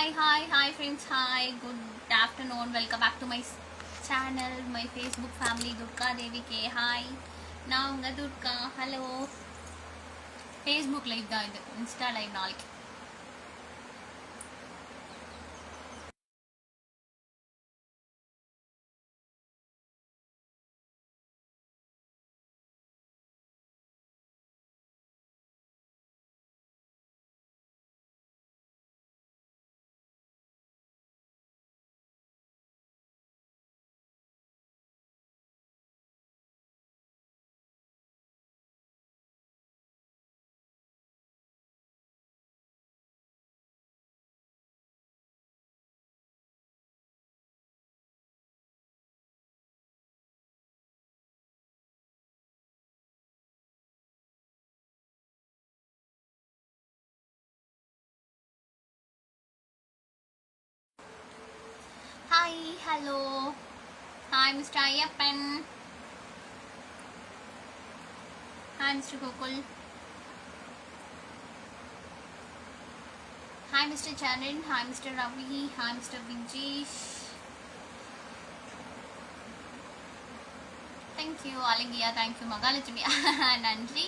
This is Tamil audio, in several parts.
Hi hi hi friends hi good afternoon welcome back to my channel my Facebook family Durga Devi K hi நான் உங்கள் துர்கா ஹலோ ஃபேஸ்புக் லைவ் தான் இது. இன்ஸ்டா லைவ் நாளைக்கு. Hi hello hi mister Ayyappan hi mister Gokul hi mister Saran hi mister Ravi hi mister Vijesh thank you Alangiya thank you Mahalakshmi நன்றி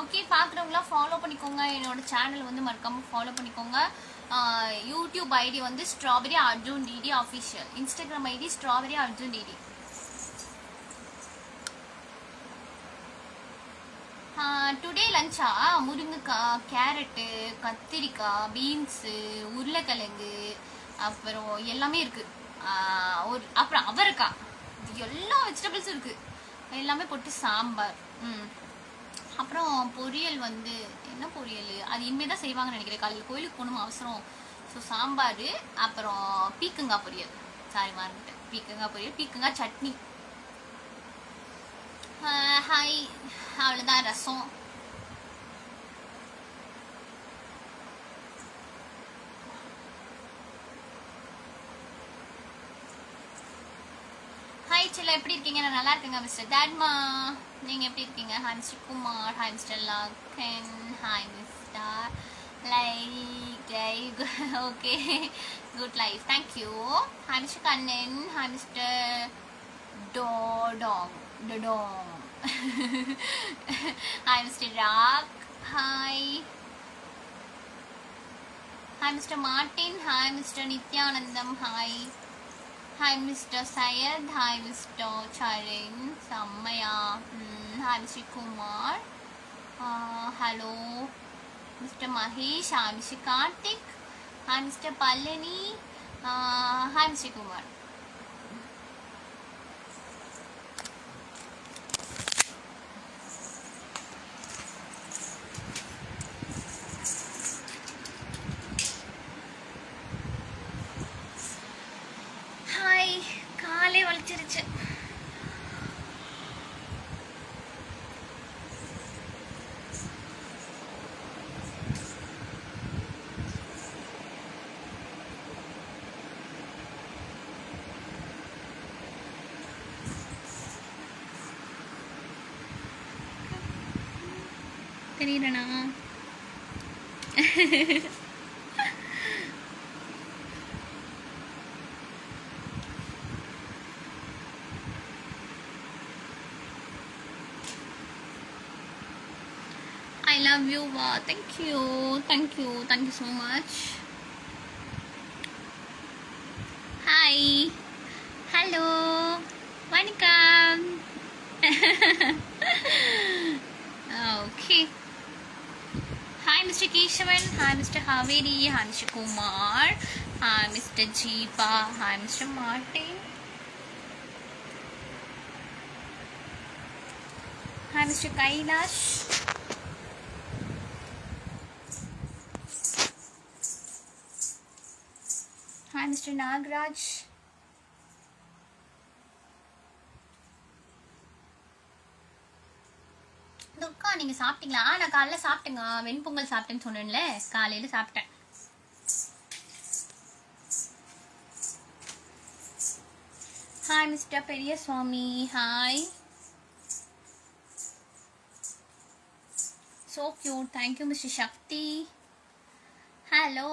ஓகே பார்க்குறவங்களாம் ஃபாலோ பண்ணிக்கோங்க. என்னோட சேனல் வந்து மறக்காமல் ஃபாலோ பண்ணிக்கோங்க. யூடியூப் ஐடி வந்து strawberry Arjun DD official Instagram ID strawberry Arjun DD today லஞ்சா முருங்கைக்காய் கேரட்டு கத்திரிக்காய் பீன்ஸு உருளைக்கிழங்கு அப்புறம் எல்லாமே இருக்குது ஒரு அப்புறம் அவரைக்காய். எல்லா வெஜிடபிள்ஸும் இருக்குது எல்லாமே போட்டு சாம்பார். ம். அப்புறம் பொரியல் வந்து என்ன பொரியல்? அது இனிமேல் தான் செய்வாங்கன்னு நினைக்கிறேன். காலையில் கோயிலுக்கு போகணும் அவசரம். ஸோ சாம்பார் அப்புறம் பீக்கங்காய் பொரியல். சாரி மறந்துட்டேன். பீக்கங்காய் பொரியல் பீக்கங்காய் சட்னி. ஹாய் அவ்வளோதான் ரசம். ஹாய் எப்படி இருக்கீங்க? நான் நல்லா இருக்கேங்க மிஸ்டர் தாட்மா நீங்கள் எப்படி இருக்கீங்க? Hi mister Kumar. Hi mister Lakkan hi mister like. Like okay good life thank you hi mister Kannan. Hi mister டோடாங். டோடோங். Hi mister Rock. Hi hi mister Martin hi mister Nithyanandam. Hi Hi Mr. Syed, hi Mr. Charin, Samaya. Hmm, hi Mr. Kumar, uh, hello Mr. Mahesh, hi Mr. Kartik. hi Mr. Palani, uh, hi Mr. Kumar. தெரியலண்ணா I love you. Wow, thank you. Thank you. Thank you so much. Hi. Hello. வணக்கம் okay. Mr. Keshavan. Hi, Mr. Haveri. Hi, Mr. Kumar. Hi, Mr. Jeepa. Hi, Mr. Martin. Hi, Mr. Kailash. Hi, Mr. Nagraj. சாப்பிட்டீங்களா ஆ நான் காலைல சாப்பிட்டேங்க வெண்பொங்கல் சாப்பிட்டேன்னு சொன்னேன்ல காலையில் சாப்பிட்டேன் hi mister Periya Swami hi so cute. Thank you, Mr. Shakti. Hello.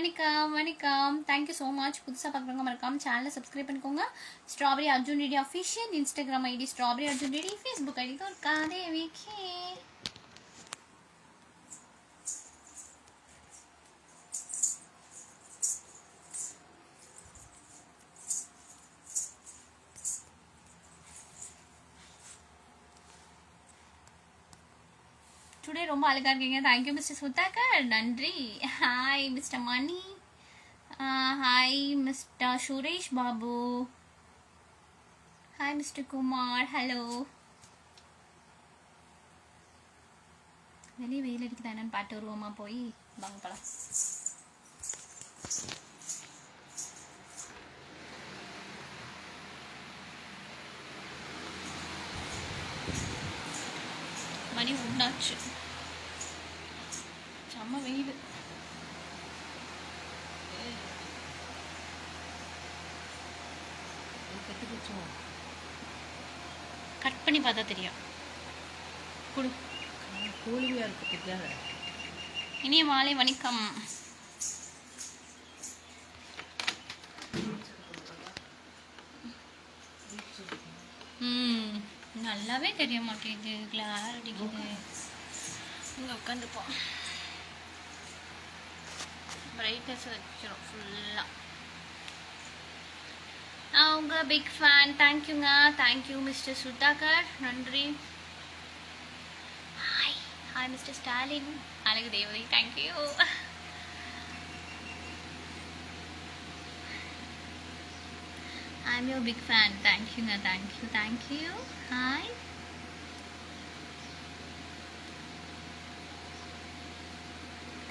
வணக்கம் வணக்கம். தேங்க்யூ ஸோ மச் புதுசாக பார்க்குறவங்க மறக்காம சேனலை சப்ஸ்கிரைப் பண்ணிக்கோங்க. Strawberry Arjun ready official Instagram ID strawberry Arjun ready Facebook ID தான் இருக்காதே வீக்கே டுடே ரொம்ப அழகாக இருக்கீங்க. தேங்க்யூ மிஸ்டர் சுதாகர் நன்றி. Hi mister Mani hi mister Suresh Babu hi mister Kumar hello வெளியே வெயில் அடிக்குதா என்னன்னு பாட்டு வருவோமா போய்? வாங்க மணி உண்டாச்சு செம்ம வெயில். கட் பண்ணி பார்த்தா தெரியும். குடு. கூலிங்காக இருக்கு தெரியாத. இனிய மாலை வணக்கம். ம் நல்லாவே தெரிய மாட்டேங்குது கிளார் அடிக்குது. இங்கே உட்காந்துப்போம் பிரைட்னஸ் வச்சிடும் ஃபுல்லாக நான் உங்கள் பிக் ஃபேன் தேங்க்யூங்க தேங்க்யூ மிஸ்டர் சுதாகர் நன்றி ஹாய் ஹாய் மிஸ்டர் ஸ்டாலின் அழகு தேவதை thank you I'm your big fan தேங்க்யூங்க thank you thank you hi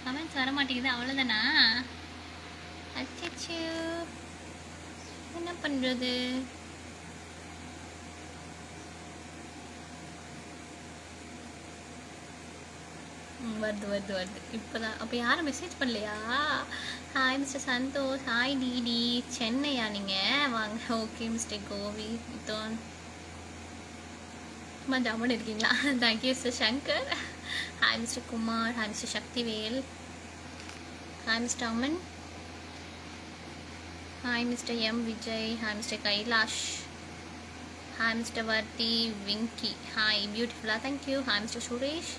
comments வர மாட்டேங்குது அவ்வளோதானா அச்சோ என்ன பண்ணுறது ம், வருது வருது வருது. இப்போதான். அப்போ யாரும் மெசேஜ் பண்ணலையா? Hi mister Santhosh. Hi DD. சென்னையா நீங்கள் வாங்க. ஓகே மிஸ்டர் கோவி தோன் சும்மா ஜாமன் இருக்கீங்களா? Thank you mister Shankar. Hi mister Kumar. Hi mister Sakthivel. Hi mister Aman hi mister M Vijay hi mister Kailash hi mister வர்த்தி விங்கி ஹாய் பியூட்டிஃபுல்லாக thank you hi mister Suresh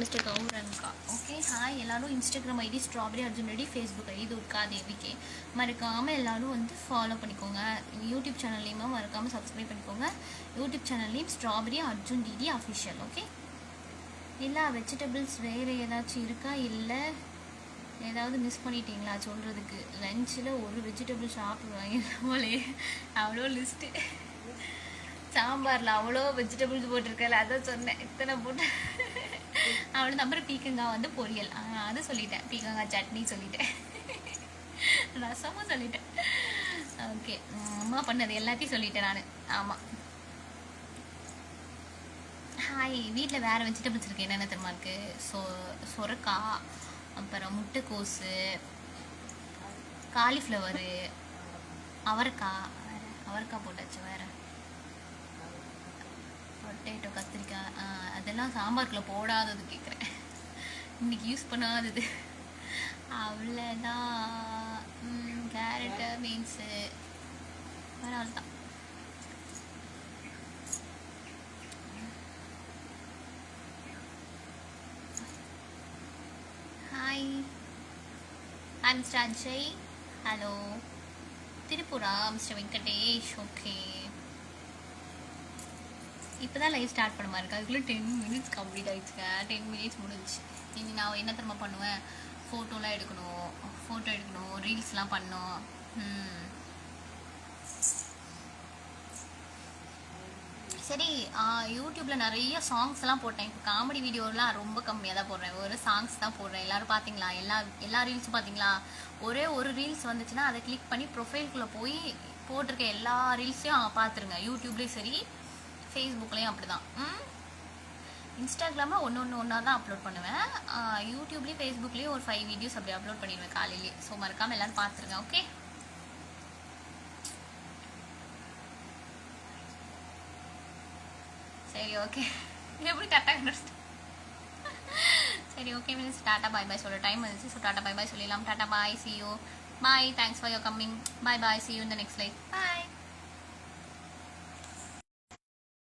mister Gauranga okay hi எல்லாரும் Instagram ID strawberry Arjun ready Facebook ID Durga தேவிகே மறக்காமல் எல்லாரும் வந்து ஃபாலோ பண்ணிக்கோங்க யூடியூப் சேனல்லையுமே மறக்காமல் சப்ஸ்கிரைப் பண்ணிக்கோங்க யூடியூப் சேனல்லையும் strawberry Arjun DD official okay இல்லை வெஜிடபிள்ஸ் வேறு ஏதாச்சும் இருக்கா? இல்லை. ஏதாவது மிஸ் பண்ணிட்டீங்களா சொல்கிறதுக்கு லஞ்சில் ஒரு வெஜிடபிள் சாப்பிடுவாங்க போலே அவ்வளோ லிஸ்ட்டு சாம்பாரில் அவ்வளோ வெஜிடபிள்ஸ் போட்டிருக்கல அதான் சொன்னேன். இத்தனை போட்டு. அவ்வளோ அப்புறம் பீக்கங்காய் வந்து பொரியல். ஆ, அது சொல்லிட்டேன். பீக்கங்காய் சட்னி சொல்லிட்டேன். ரசமும் சொல்லிட்டேன். ஓகே. அம்மா பண்ணது எல்லாத்தையும் சொல்லிட்டேன் நான். ஆமாம் ஹாய் வீட்டில் வேறு வெஜிடபிள்ஸ் இருக்குது என்னென்ன தெரியுமா இருக்குது சொ சொரக்காய் அப்புறம் முட்டைக்கோசு காலிஃப்ளவரு அவரைக்காய் அவரைக்காய் போட்டாச்சு வேறு. பொட்டேட்டோ கத்திரிக்காய் அதெல்லாம் சாம்பாருக்குள்ளே போடாதது கேட்குறேன் இன்னைக்கு யூஸ் பண்ணாதது. அவ்வளோதான் கேரட்டு பீன்ஸு. அவ்வளோதான் hi hi mister Ajay hello திருப்பூரா mister Venkatesh okay இப்போ தான் லைவ் ஸ்டார்ட் பண்ண மாதிரி இருக்கு? அதுக்குள்ளே டென் மினிட்ஸ் கம்ப்ளீட் ஆகிடுச்சுங்க டென் மினிட்ஸ் முடிஞ்சுச்சு. இனி நான் என்ன திரும்ப பண்ணுவேன்? ஃபோட்டோலாம் எடுக்கணும். ஃபோட்டோ எடுக்கணும். ரீல்ஸ்லாம் பண்ணணும். சரி யூடியூப்பில் நிறைய சாங்ஸ்லாம் போட்டேன். இப்போ காமெடி வீடியோலாம் ரொம்ப கம்மியாக தான் போடுறேன். ஒரு சாங்ஸ் தான் போடுறேன். எல்லாரும் பார்த்தீங்களா எல்லா எல்லா ரீல்ஸும் பார்த்தீங்களா ஒரே ஒரு ரீல்ஸ் வந்துச்சுன்னா அதை கிளிக் பண்ணி ப்ரொஃபைல்குள்ளே போய் போட்டிருக்க எல்லா ரீல்ஸையும் பார்த்துருங்க யூடியூப்லேயும் சரி ஃபேஸ்புக்லேயும் அப்படி தான் இன்ஸ்டாகிராமில் ஒன்று ஒன்று ஒன்றா தான் அப்லோட் பண்ணுவேன். யூடியூப்லேயும் ஃபேஸ்புக்லேயும் ஒரு ஃபைவ் வீடியோஸ் அப்படி அப்லோட் பண்ணிடுவேன் காலையிலேயே ஸோ மறக்காமல் எல்லாரும் பார்த்துருங்க ஓகே சரி ஓகே எப்படி கரெக்டாக கண்டுபிடிச்சிட்டேன் சரி okay means tata bye bye சொல்ல. டைம் வந்துச்சு ஸோ டாட்டா பாய் பாய் சொல்லிடலாம். Tata bye see you bye thanks for your coming bye bye see you இந்த நெக்ஸ்ட் லைஃப் பாய்